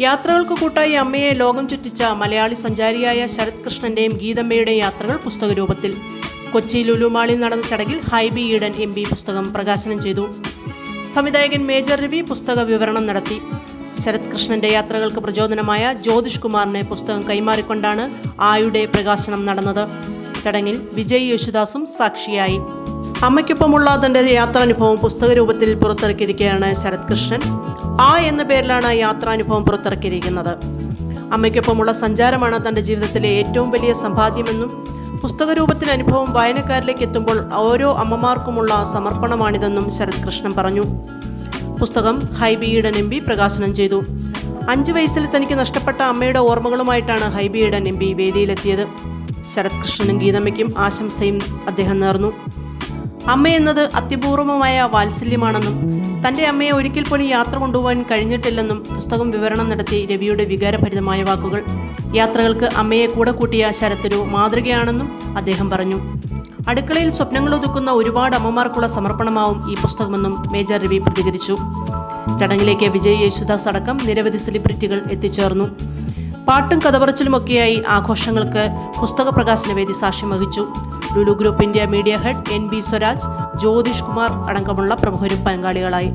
യാത്രകൾക്ക് കൂട്ടായി അമ്മയെ ലോകം ചുറ്റിച്ച മലയാളി സഞ്ചാരിയായ ശരത് കൃഷ്ണന്റെയും ഗീതമ്മയുടെയും യാത്രകൾ പുസ്തക രൂപത്തിൽ. കൊച്ചി ലുലുമാളിൽ നടന്ന ചടങ്ങിൽ ഹൈബി ഈഡൻ എം പി പുസ്തകം പ്രകാശനം ചെയ്തു. സംവിധായകൻ മേജർ രവി പുസ്തക വിവരണം നടത്തി. ശരത് കൃഷ്ണന്റെ യാത്രകൾക്ക് പ്രചോദനമായ ജ്യോതിഷ് കുമാറിനെ പുസ്തകം കൈമാറിക്കൊണ്ടാണ് ആയുടെ പ്രകാശനം നടന്നത്. ചടങ്ങിൽ വിജയ് യേശുദാസും സാക്ഷിയായി. അമ്മയ്ക്കൊപ്പമുള്ള തന്റെ യാത്രാനുഭവം പുസ്തക രൂപത്തിൽ പുറത്തിറക്കിയിരിക്കുകയാണ് ശരത് കൃഷ്ണൻ. ആ എന്ന പേരിലാണ് യാത്രാനുഭവം പുറത്തിറക്കിയിരിക്കുന്നത്. അമ്മയ്ക്കൊപ്പമുള്ള സഞ്ചാരമാണ് തന്റെ ജീവിതത്തിലെ ഏറ്റവും വലിയ സമ്പാദ്യമെന്നും പുസ്തക രൂപത്തിൽ അനുഭവം വായനക്കാരിലേക്ക് എത്തുമ്പോൾ ഓരോ അമ്മമാർക്കുമുള്ള സമർപ്പണമാണിതെന്നും ശരത് കൃഷ്ണൻ പറഞ്ഞു. പുസ്തകം ഹൈബിയുടെ നെമ്പി പ്രകാശനം ചെയ്തു. അഞ്ച് വയസ്സിൽ തനിക്ക് നഷ്ടപ്പെട്ട അമ്മയുടെ ഓർമ്മകളുമായിട്ടാണ് ഹൈബിയുടെ നെമ്പി വേദിയിലെത്തിയത്. ശരത് കൃഷ്ണനും ഗീതമ്മയ്ക്കും ആശംസയും അദ്ദേഹം നേർന്നു. അമ്മ എന്നത് അത്യപൂർവമായ വാത്സല്യമാണെന്നും തന്റെ അമ്മയെ ഒരിക്കൽ പോലും യാത്ര കൊണ്ടുപോകാൻ കഴിഞ്ഞിട്ടില്ലെന്നും പുസ്തകം വിവരണം നടത്തി രവിയുടെ വികാരഭരിതമായ വാക്കുകൾ. യാത്രകൾക്ക് അമ്മയെ കൂടെ കൂട്ടിയ ശരത്തൊരു മാതൃകയാണെന്നും അദ്ദേഹം പറഞ്ഞു. അടുക്കളയിൽ സ്വപ്നങ്ങൾ ഒതുക്കുന്ന ഒരുപാട് അമ്മമാർക്കുള്ള സമർപ്പണമാവും ഈ പുസ്തകമെന്നും മേജർ രവി പ്രതികരിച്ചു. ചടങ്ങിലേക്ക് വിജയ് യേശുദാസ് അടക്കം നിരവധി സെലിബ്രിറ്റികൾ എത്തിച്ചേർന്നു. പാട്ടും കഥപറച്ചിലുമൊക്കെയായി ആഘോഷങ്ങൾക്ക് പുസ്തക പ്രകാശന വേദി സാക്ഷ്യം വഹിച്ചു. Lulu group India media head N B Swaraj Jyothish Kumar അടക്കമുള്ള പ്രമുഖരും പങ്കാളികളായി.